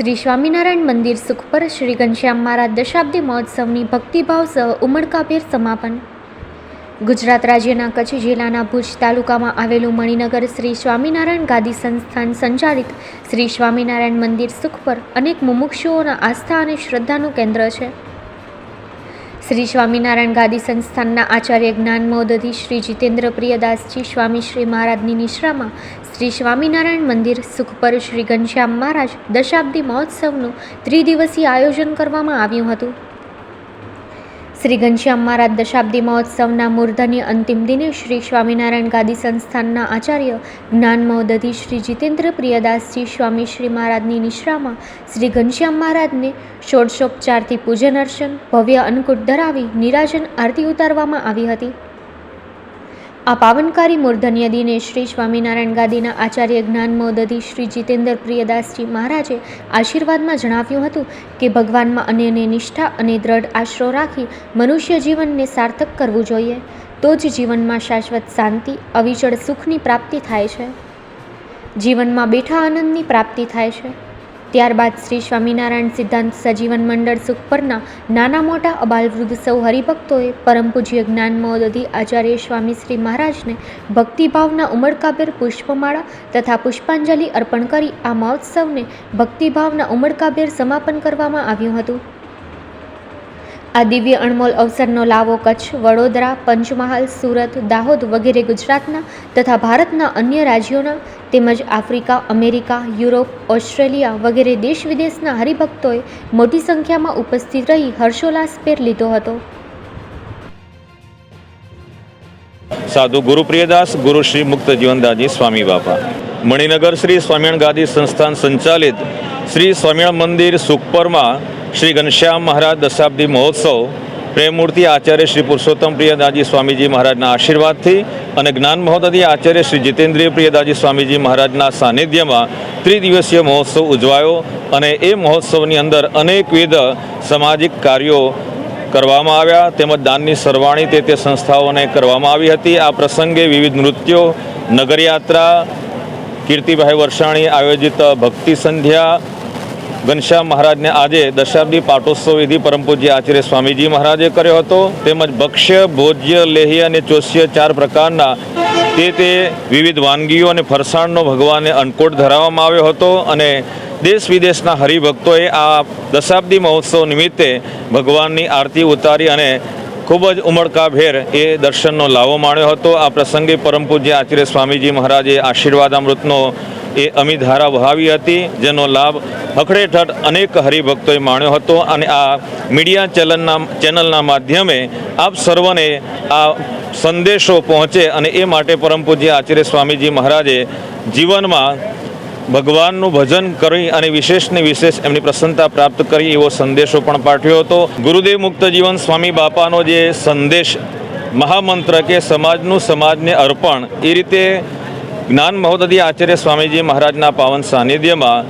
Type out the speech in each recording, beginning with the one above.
શ્રી સ્વામિનારાયણ મંદિર સુખપર શ્રી ઘનશ્યામ મહારાજ દશાબ્દી મહોત્સવની ભક્તિભાવ સહ ઉમળકાભેર સમાપન. ગુજરાત રાજ્યના કચ્છ જિલ્લાના ભુજ તાલુકામાં આવેલું મણિનગર શ્રી સ્વામિનારાયણ ગાદી સંસ્થાન સંચાલિત શ્રી સ્વામિનારાયણ મંદિર સુખપર અનેક મુમુક્ષુઓના આસ્થા અને શ્રદ્ધાનું કેન્દ્ર છે. શ્રી સ્વામિનારાયણ ગાદી સંસ્થાનના આચાર્ય જ્ઞાન મહોદધિ શ્રી જીતેન્દ્ર પ્રિયદાસજી સ્વામી શ્રી મહારાજની નિશ્રામાં શ્રી સ્વામિનારાયણ મંદિર સુખપર શ્રી ઘનશ્યામ મહારાજ દશાબ્દી મહોત્સવનું ત્રિદિવસીય આયોજન કરવામાં આવ્યું હતું. શ્રી ઘનશ્યામ મહારાજ દશાબ્દી મહોત્સવના મૂર્ધની અંતિમ દિને શ્રી સ્વામિનારાયણ ગાદી સંસ્થાનના આચાર્ય જ્ઞાન મહોદધી શ્રી જીતેન્દ્ર પ્રિયદાસજી સ્વામી શ્રી મહારાજની નિશ્રામાં શ્રી ઘનશ્યામ મહારાજને ષોડશોપચારથી પૂજન અર્ચન ભવ્ય અન્નકૂટ ધરાવી નિરાજન આરતી ઉતારવામાં આવી હતી. આ પાવનકારી મૂર્ધન્ય દિને શ્રી સ્વામિનારાયણ ગાદીના આચાર્ય જ્ઞાન મહોદધિ શ્રી જીતેન્દ્ર પ્રિયદાસજી મહારાજે આશીર્વાદમાં જણાવ્યું હતું કે ભગવાનમાં અન્યને નિષ્ઠા અને દ્રઢ આશરો રાખી મનુષ્ય જીવનને સાર્થક કરવું જોઈએ. તો જ જીવનમાં શાશ્વત શાંતિ, અવિચળ સુખની પ્રાપ્તિ થાય છે. જીવનમાં બેઠા આનંદની પ્રાપ્તિ થાય છે. ત્યારબાદ શ્રી સ્વામિનારાયણ સિદ્ધાંત સજીવન મંડળ સુખપરના નાના મોટા અબાલવૃદ્ધ સૌ હરિભક્તોએ પરમ પૂજ્ય જ્ઞાન મહોદધિ આચાર્ય સ્વામી શ્રી મહારાજને ભક્તિભાવના ઉમળકાભેર પુષ્પમાળા તથા પુષ્પાંજલિ અર્પણ કરી આ મહોત્સવને ભક્તિભાવના ઉમળકાભેર સમાપન કરવામાં આવ્યું હતું. આ દિવ્ય અણમોલ અવસરનો લાવો કચ્છ, વડોદરા, પંચમહાલ, સુરત, દાહોદ વગેરે ગુજરાતના તથા ભારતના અન્ય રાજ્યોના તેમજ આફ્રિકા, અમેરિકા, યુરોપ, ઓસ્ટ્રેલિયા વગેરે દેશ વિદેશના હરિભક્તોએ મોટી સંખ્યામાં ઉપસ્થિત રહી હર્ષોલ્લાસભેર લીધો હતો. સાધુ ગુરુ પ્રિયદાસ, ગુરુ શ્રી મુક્ત જીવનદાસજી સ્વામી બાપા. મણિનગર શ્રી સ્વામિનારાયણ ગાદી સંસ્થાન સંચાલિત શ્રી સ્વામિનારાયણ મંદિર સુખપરમાં શ્રી ઘનશ્યામ મહારાજ દશાબ્દી મહોત્સવ, પ્રેમમૂર્તિ આચાર્ય શ્રી પુરુષોત્તમ પ્રિયદાજી સ્વામીજી મહારાજના આશીર્વાદથી અને જ્ઞાન મહોદય આચાર્ય શ્રી જીતેન્દ્રિય પ્રિયદાજી સ્વામીજી મહારાજના સાનિધ્યમાં ત્રિદિવસીય મહોત્સવ ઉજવાયો અને એ મહોત્સવની અંદર અનેકવિધ સામાજિક કાર્યો કરવામાં આવ્યા. તેમજ દાનની સરવાણી તે તે સંસ્થાઓને કરવામાં આવી હતી. આ પ્રસંગે વિવિધ નૃત્યો, નગરયાત્રા, કીર્તિભાઈ વર્ષાણી આયોજિત ભક્તિ સંધ્યા ઘનશ્યામ મહારાજને આજે દશાબ્દી પાટોત્સવ વિધિ પરમ પૂજ્ય આચાર્ય સ્વામીજી મહારાજે કર્યો હતો. તેમજ ભક્ષ્ય, ભોજ્ય, લેહી અને ચોસ્ય ચાર પ્રકારના તે તે વિવિધ વાનગીઓ અને ફરસાણનો ભગવાને અન્નકોટ ધરાવવામાં આવ્યો હતો અને દેશ વિદેશના હરિભક્તોએ આ દશાબ્દી મહોત્સવ નિમિત્તે ભગવાનની આરતી ઉતારી અને ખૂબ જ ઉમળકાભેર એ દર્શનનો લાવો માણ્યો હતો. આ પ્રસંગે પરમ પૂજ્ય આચાર્ય સ્વામીજી મહારાજે આશીર્વાદ અમૃતનો એ અમીધારા વહાવી હતી, જેનો લાભ હખડેઠઠ અનેક હરિભક્તોએ માણ્યો હતો. અને આ મીડિયા ચેનલના ચેનલના માધ્યમે આપ સર્વને આ સંદેશો પહોંચે અને એ માટે પરમ પૂજ્ય આચાર્ય સ્વામીજી મહારાજે જીવનમાં ભગવાનનું ભજન કરી અને વિશેષને વિશેષ એમની પ્રસન્નતા પ્રાપ્ત કરી એવો સંદેશો પણ પાઠવ્યો હતો. ગુરુદેવ મુક્ત જીવન સ્વામી બાપાનો જે સંદેશ મહામંત્ર કે સમાજનું સમાજને અર્પણ, એ રીતે જ્ઞાન મહોદધિ આચાર્ય સ્વામીજી મહારાજના પાવન સાનિધ્યમાં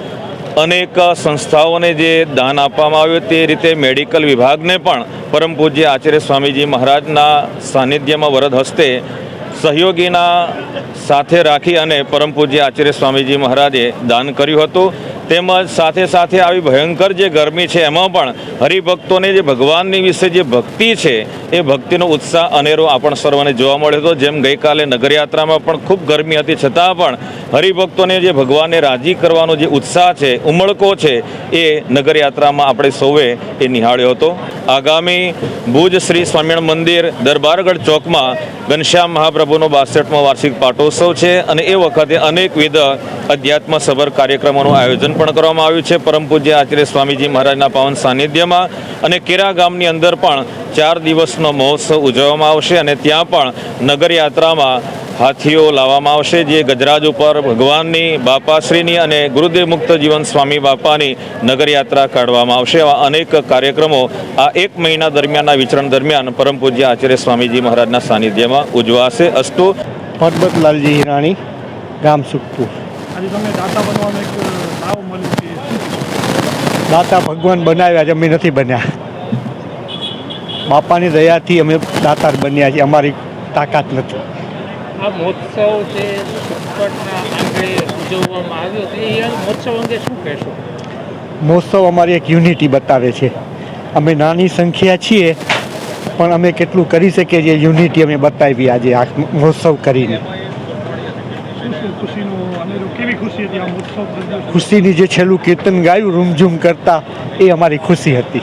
અનેક સંસ્થાઓને જે દાન આપવામાં આવ્યું તે રીતે મેડિકલ વિભાગને પણ પરમ પૂજ્ય આચાર્ય સ્વામીજી મહારાજના સાનિધ્યમાં વરદ હસ્તે સહયોગીના સાથે રાખી અને પરમ પૂજ્ય આચાર્ય સ્વામીજી મહારાજે દાન કર્યું હતું. તેમજ સાથે સાથે આવી ભયંકર જે ગરમી છે, એમાં પણ હરિભક્તોને જે ભગવાનની વિશે જે ભક્તિ છે, એ ભક્તિનો ઉત્સાહ અનેરો આપણ સર્વને જોવા મળ્યો હતો. જેમ ગઈકાલે નગરયાત્રામાં પણ ખૂબ ગરમી હતી, છતાં પણ હરિભક્તોને જે ભગવાનને રાજી કરવાનો જે ઉત્સાહ છે, ઉમળકો છે, એ નગરયાત્રામાં આપણે સૌએ એ નિહાળ્યો હતો. આગામી ભુજ શ્રી સ્વામિનારાયણ મંદિર દરબારગઢ ચોકમાં ઘનશ્યામ મહાપ્રભુનો બાસઠમો વાર્ષિક પાટોત્સવ છે અને એ વખતે અનેકવિધ અધ્યાત્મ સભર કાર્યક્રમોનું આયોજન પણ કરવામાં આવ્યું છે. પરમ પૂજ્ય આચાર્ય સ્વામીજી મહારાજના પાવન સાનિધ્યમાં અને કેરા ગામની અંદર પણ ચાર દિવસનો મહોત્સવ ઉજવવામાં આવશે અને ત્યાં પણ નગરયાત્રામાં હાથીઓ લાવવામાં આવશે, જે ગજરાજ ઉપર ભગવાનની બાપાશ્રીની અને ગુરુદેવ મુક્ત જીવન સ્વામી બાપાની નગરયાત્રા કાઢવામાં આવશે. આવા અનેક કાર્યક્રમો આ એક મહિના દરમિયાનના વિચરણ દરમિયાન પરમ પૂજ્ય આચાર્ય સ્વામીજી મહારાજના સાનિધ્યમાં ઉજવાશે. અસ્તુ. પરબતલાલજી હિરાણી, ગામ સુખપુર. આજે દાતા ભગવાન બનાવ્યા છે અમે નથી બન્યા. બાપાની દયાથી અમે દાતાર બન્યા છીએ અમારી તાકાત નથી. મહોત્સવ મહોત્સવ અમારી એક યુનિટી બતાવે છે. અમે નાની સંખ્યા છીએ પણ અમે કેટલું કરી શકીએ છીએ યુનિટી અમે બતાવી આજે આ મહોત્સવ કરીને. ખુશીની જે છેલ્લું કીર્તન ગાયું રૂમઝૂમ કરતા એ અમારી ખુશી હતી.